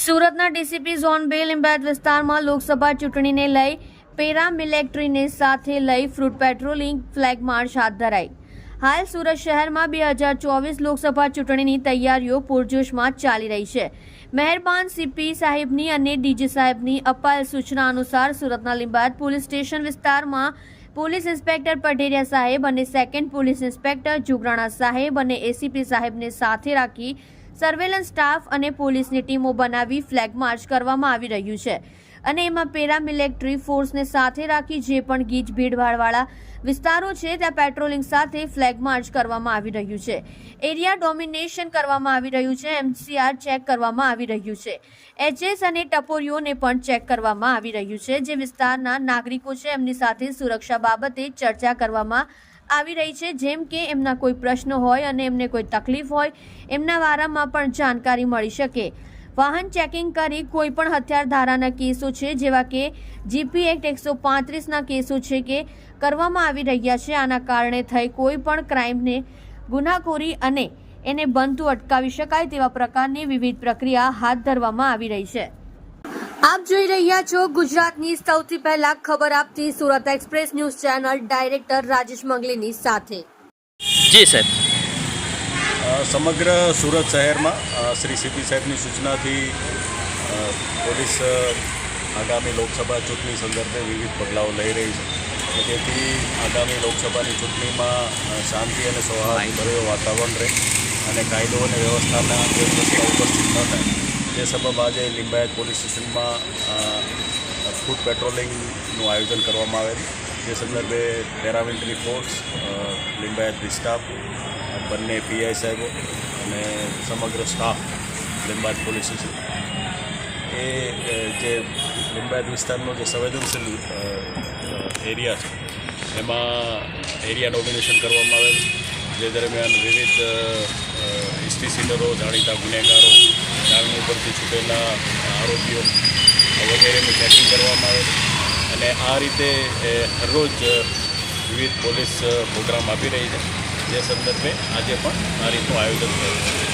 સુરતના DCP zone બે લિંબાયત વિસ્તારમાં લોકસભા ચૂંટણીને લઈ પેરામિલિટરીને સાથે લઈ ફ્રૂટ પેટ્રોલિંગ ફ્લેગ માર્ચ હાથ ધરાઈ. હાલ સુરત શહેરમાં બે હજાર ચોવીસ લોકસભા ચૂંટણીની તૈયારીઓ પૂરજોશમાં ચાલી રહી છે. મહેરબાન સીપી સાહેબની અને ડીજી સાહેબની અપાયેલ સૂચના અનુસાર સુરતના લિંબાયત પોલીસ સ્ટેશન વિસ્તારમાં પોલીસ ઇન્સ્પેક્ટર પટેરિયા સાહેબ અને સેકન્ડ પોલીસ ઇન્સ્પેક્ટર જુગરાણા સાહેબ અને એસીપી સાહેબને સાથે રાખી સર્વેલન્સ સ્ટાફ અને પોલીસની ટીમો બનાવી ફ્લેગ માર્ચ કરવામાં આવી રહ્યું છે. અને એમાં પેરામિલિટરી ફોર્સને સાથે રાખી જે પણ ગીચ ભીડભાડવાળા વિસ્તારો છે, ત્યાં પેટ્રોલિંગ સાથે ફ્લેગ માર્ચ કરવામાં આવી રહ્યું છે. એરિયા ડોમિનેશન કરવામાં આવી રહ્યું છે, એમસીઆર ચેક કરવામાં આવી રહ્યું છે. એચએસ અને ટપોરીઓને પણ ચેક કરવામાં આવી રહ્યું છે, જે વિસ્તારના નાગરિકો છે, એમની સાથે સુરક્ષા બાબતે ચર્ચા કરવામાં આવી રહી છે. જેમ કે એમના કોઈ પ્રશ્નો હોય અને એમને કોઈ તકલીફ હોય, એમના વારામાં પણ જાણકારી મળી શકે. વાહન ચેકિંગ કરી કોઈ પણ હથિયાર ધારાના કેસો છે, જેવા કે જીપી એક્ટ એકસો પાંત્રીસના કેસો છે કે કરવામાં આવી રહ્યા છે. આના કારણે થઈ કોઈ પણ ક્રાઇમને ગુનાખોરી અને એને બનતું અટકાવી શકાય તેવા પ્રકારની વિવિધ પ્રક્રિયા હાથ ધરવામાં આવી રહી છે. આપ જોઈ રહ્યા છો ગુજરાતની સૌથી પહેલા ખબર આપતી Surat express news channel director Rajesh મંગલીની સાથે. જી સાહેબ. સમગ્ર સુરત શહેરમાં શ્રી સીપી સાહેબની સૂચનાથી પોલીસ આગામી લોકસભા ચૂંટણી સંદર્ભે વિવિધ પગલાઓ લઈ રહી છે. તેથી જેથી આગામી લોકસભાની ચૂંટણીમાં શાંતિ અને સૌહાર્દભર્યો વાતાવરણ રહે અને કાયદો અને વ્યવસ્થાના જે પ્રશ્નો ઉપસ્થિત ન થાય. તે સબબ આજે લિંબાયત પોલીસ સ્ટેશનમાં ફૂડ પેટ્રોલિંગનું આયોજન કરવામાં આવેલ. જે સંદર્ભે પેરામિલિટરી ફોર્સ લિંબાયત સ્ટાફ બંને પીઆઈ સાહેબો અને સમગ્ર સ્ટાફ લિંબાયત પોલીસ સ્ટેશન. એ જે લિંબાયત વિસ્તારનો જે સંવેદનશીલ એરિયા છે, એમાં એરિયા ડોમિનેશન કરવામાં આવેલ. જે દરમિયાન વિવિધ હિસ્ટ્રી સીટરો, જાણીતા ગુનેગારો ડાંગની ઉપરથી છૂટેલા આરોપીઓ વગેરેનું ચેકિંગ કરવામાં આવે અને આ રીતે હરરોજ વિવિધ પોલીસ પ્રોગ્રામ આપી રહી છે. જે સંદર્ભે આજે પણ આ રીતનું આયોજન થયું છે.